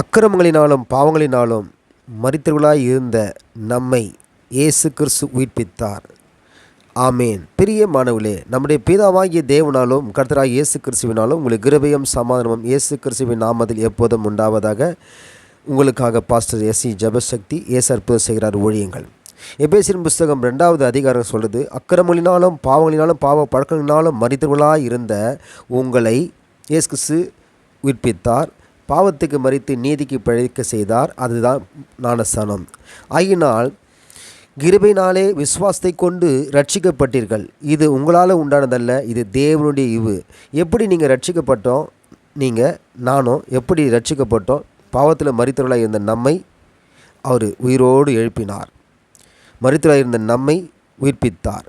அக்கிரமங்களினாலும் பாவங்களினாலும் மறித்தவர்களாய் இருந்த நம்மை இயேசு கிறிஸ்து உயிர்ப்பித்தார். ஆமேன். பெரிய மாணவிலே நம்முடைய பிதாவாகிய தேவனாலும் கர்த்தராக இயேசு கிறிஸ்துவினாலும் உங்களுக்கு கிருபையும் சமாதானமும் இயேசு கிறிஸ்துவின் நாமத்தில் எப்போதும் உண்டாவதாக உங்களுக்காக பாஸ்டர் எஸ் சி ஜபசக்தி இயேசு அற்புதம் செய்கிறார் ஊழியங்கள். எபேசின் புஸ்தகம் ரெண்டாவது அதிகாரம் சொல்கிறது அக்கிரமங்களினாலும் பாவங்களினாலும் பாவ பழக்கங்களினாலும் மறித்தவர்களாக இருந்த உங்களை இயேசு கிறிஸ்து உயிர்ப்பித்தார். பாவத்துக்கு மறித்து நீதிக்கு பிழைக்க செய்தார். அதுதான் ஞானஸ்தானம். ஆகினால் கிருபையினாலே விஸ்வாசத்தை கொண்டு ரட்சிக்கப்பட்டீர்கள் இது உங்களால் உண்டானதல்ல இது தேவனுடைய இவு. எப்படி நீங்கள் ரட்சிக்கப்பட்டோம் நீங்கள் நானும் எப்படி ரட்சிக்கப்பட்டோம் பாவத்தில் மறித்தவர்களாக இருந்த நம்மை அவர் உயிரோடு எழுப்பினார். மறித்தவர்களாக இருந்த நம்மை உயிர்ப்பித்தார்.